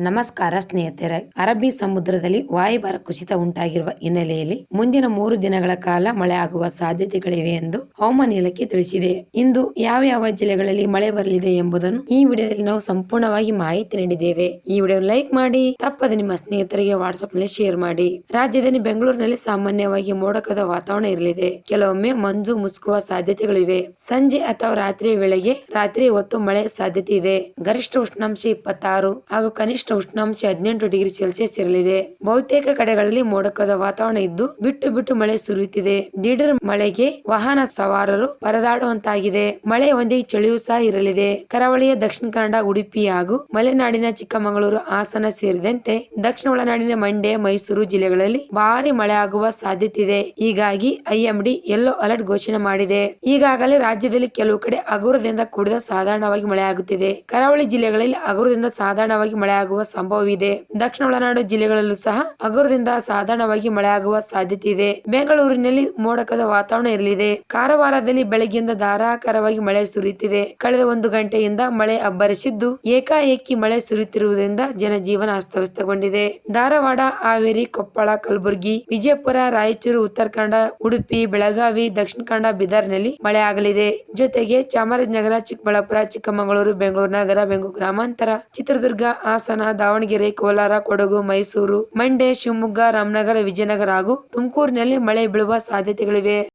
ನಮಸ್ಕಾರ ಸ್ನೇಹಿತರೆ. ಅರಬ್ಬಿ ಸಮುದ್ರದಲ್ಲಿ ವಾಯುಭಾರ ಕುಸಿತ ಉಂಟಾಗಿರುವ ಹಿನ್ನೆಲೆಯಲ್ಲಿ ಮುಂದಿನ ಮೂರು ದಿನಗಳ ಕಾಲ ಮಳೆ ಆಗುವ ಸಾಧ್ಯತೆಗಳಿವೆ ಎಂದು ಹವಾಮಾನ ಇಲಾಖೆ ತಿಳಿಸಿದೆ. ಇಂದು ಯಾವ ಯಾವ ಜಿಲ್ಲೆಗಳಲ್ಲಿ ಮಳೆ ಬರಲಿದೆ ಎಂಬುದನ್ನು ಈ ವಿಡಿಯೋದಲ್ಲಿ ನಾವು ಸಂಪೂರ್ಣವಾಗಿ ಮಾಹಿತಿ ನೀಡಿದ್ದೇವೆ. ಈ ವಿಡಿಯೋ ಲೈಕ್ ಮಾಡಿ, ತಪ್ಪದೆ ನಿಮ್ಮ ಸ್ನೇಹಿತರಿಗೆ ವಾಟ್ಸ್ಆಪ್ನಲ್ಲಿ ಶೇರ್ ಮಾಡಿ. ರಾಜ್ಯದಲ್ಲಿ ಬೆಂಗಳೂರಿನಲ್ಲಿ ಸಾಮಾನ್ಯವಾಗಿ ಮೋಡಕದ ವಾತಾವರಣ ಇರಲಿದೆ. ಕೆಲವೊಮ್ಮೆ ಮಂಜು ಮುಸುಕುವ ಸಾಧ್ಯತೆಗಳಿವೆ. ಸಂಜೆ ಅಥವಾ ರಾತ್ರಿಯ ವೇಳೆಗೆ ರಾತ್ರಿ ಹೊತ್ತು ಮಳೆ ಸಾಧ್ಯತೆ ಇದೆ. ಗರಿಷ್ಠ ಉಷ್ಣಾಂಶ ಇಪ್ಪತ್ತಾರು ಹಾಗೂ ಕನಿಷ್ಠ ಉಷ್ಣಾಂಶ ಹದಿನೆಂಟು ಡಿಗ್ರಿ ಸೆಲ್ಸಿಯಸ್ ಇರಲಿದೆ. ಬಹುತೇಕ ಕಡೆಗಳಲ್ಲಿ ಮೋಡಕದ ವಾತಾವರಣ ಇದ್ದು ಬಿಟ್ಟು ಬಿಟ್ಟು ಮಳೆ ಸುರಿಯುತ್ತಿದೆ. ದಿಢೀರ್ ಮಳೆಗೆ ವಾಹನ ಸವಾರರು ಪರದಾಡುವಂತಾಗಿದೆ. ಮಳೆ ಒಂದಿಗೆ ಚಳಿಯೂ ಸಹ ಇರಲಿದೆ. ಕರಾವಳಿಯ ದಕ್ಷಿಣ ಕನ್ನಡ, ಉಡುಪಿ ಹಾಗೂ ಮಲೆನಾಡಿನ ಚಿಕ್ಕಮಗಳೂರು ಹಾಸನ ಸೇರಿದಂತೆ ದಕ್ಷಿಣ ಒಳನಾಡಿನ ಮಂಡ್ಯ, ಮೈಸೂರು ಜಿಲ್ಲೆಗಳಲ್ಲಿ ಭಾರಿ ಮಳೆ ಆಗುವ ಸಾಧ್ಯತೆ ಇದೆ ಹೀಗಾಗಿ ಐಎಂಡಿ ಯೆಲ್ಲೋ ಅಲರ್ಟ್ ಘೋಷಣೆ ಮಾಡಿದೆ. ಈಗಾಗಲೇ ರಾಜ್ಯದಲ್ಲಿ ಕೆಲವು ಕಡೆ ಹಗುರದಿಂದ ಕೂಡಿದ ಸಾಧಾರಣವಾಗಿ ಮಳೆ ಆಗುತ್ತಿದೆ ಕರಾವಳಿ ಜಿಲ್ಲೆಗಳಲ್ಲಿ ಹಗುರದಿಂದ ಸಾಧಾರಣವಾಗಿ ಮಳೆ ಆಗುವ ಸಂಭವವಿದೆ. ದಕ್ಷಿಣ ಒಳನಾಡು ಜಿಲ್ಲೆಗಳಲ್ಲೂ ಸಹ ಹಗುರದಿಂದ ಸಾಧಾರಣವಾಗಿ ಮಳೆಯಾಗುವ ಸಾಧ್ಯತೆ ಇದೆ ಬೆಂಗಳೂರಿನಲ್ಲಿ ಮೋಡಕದ ವಾತಾವರಣ ಇರಲಿದೆ. ಕಾರವಾರದಲ್ಲಿ ಬೆಳಗ್ಗೆಯಿಂದ ಧಾರಾಕಾರವಾಗಿ ಮಳೆ ಸುರಿಯುತ್ತಿದೆ. ಕಳೆದ ಒಂದು ಗಂಟೆಯಿಂದ ಮಳೆ ಅಬ್ಬರಿಸಿದ್ದು ಏಕಾಏಕಿ ಮಳೆ ಸುರಿಯುತ್ತಿರುವುದರಿಂದ ಜನಜೀವನ ಅಸ್ತವ್ಯಸ್ತಗೊಂಡಿದೆ. ಧಾರವಾಡ, ಹಾವೇರಿ, ಕೊಪ್ಪಳ, ಕಲಬುರಗಿ, ವಿಜಯಪುರ, ರಾಯಚೂರು ಉತ್ತರ ಕನ್ನಡ ಉಡುಪಿ, ಬೆಳಗಾವಿ, ದಕ್ಷಿಣ ಕನ್ನಡ, ಬಿದರ್ನಲ್ಲಿ ಮಳೆ ಆಗಲಿದೆ. ಜೊತೆಗೆ ಚಾಮರಾಜನಗರ, ಚಿಕ್ಕಬಳ್ಳಾಪುರ, ಚಿಕ್ಕಮಗಳೂರು, ಬೆಂಗಳೂರು ನಗರ, ಬೆಂಗಳೂರು ಗ್ರಾಮಾಂತರ, ಚಿತ್ರದುರ್ಗ, ಹಾಸನ ದಾವಣಗೆರೆ ಕೋಲಾರ ಕೊಡಗು ಮೈಸೂರು ಮಂಡ್ಯ ಶಿವಮೊಗ್ಗ ರಾಮನಗರ ವಿಜಯನಗರ ಹಾಗೂ ತುಮಕೂರಿನಲ್ಲಿ ಮಳೆ ಬೀಳುವ ಸಾಧ್ಯತೆಗಳಿವೆ.